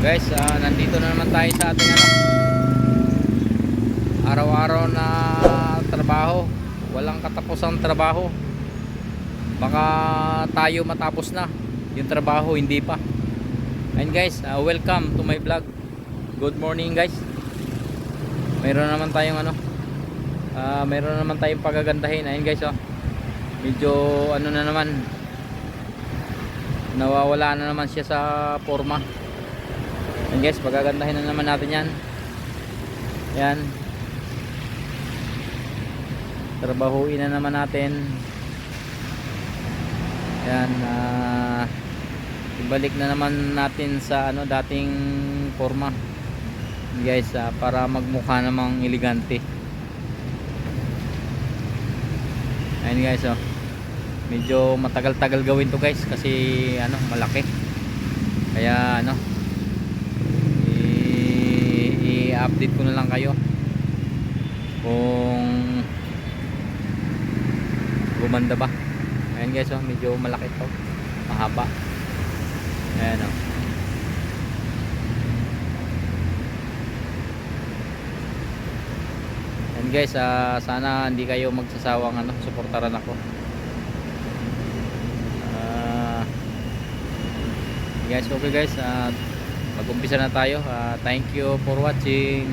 Guys, ah, nandito na naman tayo sa ating ano araw-araw na trabaho. Walang katapusang trabaho. Baka tayo matapos na yung trabaho, hindi pa. And guys, ah, welcome to my vlog. Good morning guys. Mayroon naman tayong ano ah, mayroon naman tayong pagagandahin. Ayun guys, oh. Medyo ano na naman nawawala na naman siya sa forma. Yan guys, pagagandahin na naman natin yan. Yan. Trabahuin na naman natin. Yan. ah, ibalik na naman natin sa ano dating forma. Guys, ah, para magmukha namang elegante. Ayun guys, oh. Medyo matagal-tagal gawin to guys kasi ano, malaki. Kaya ano, kayo. Kung gumanda ba. Ayan guys oh, medyo malaki to. Mahaba. Ayan oh. Ayan guys ah, sana hindi kayo magsasawang ano, suportaran ako. Ah, guys okay guys ah, mag-umpisa na tayo. Ah, thank you for watching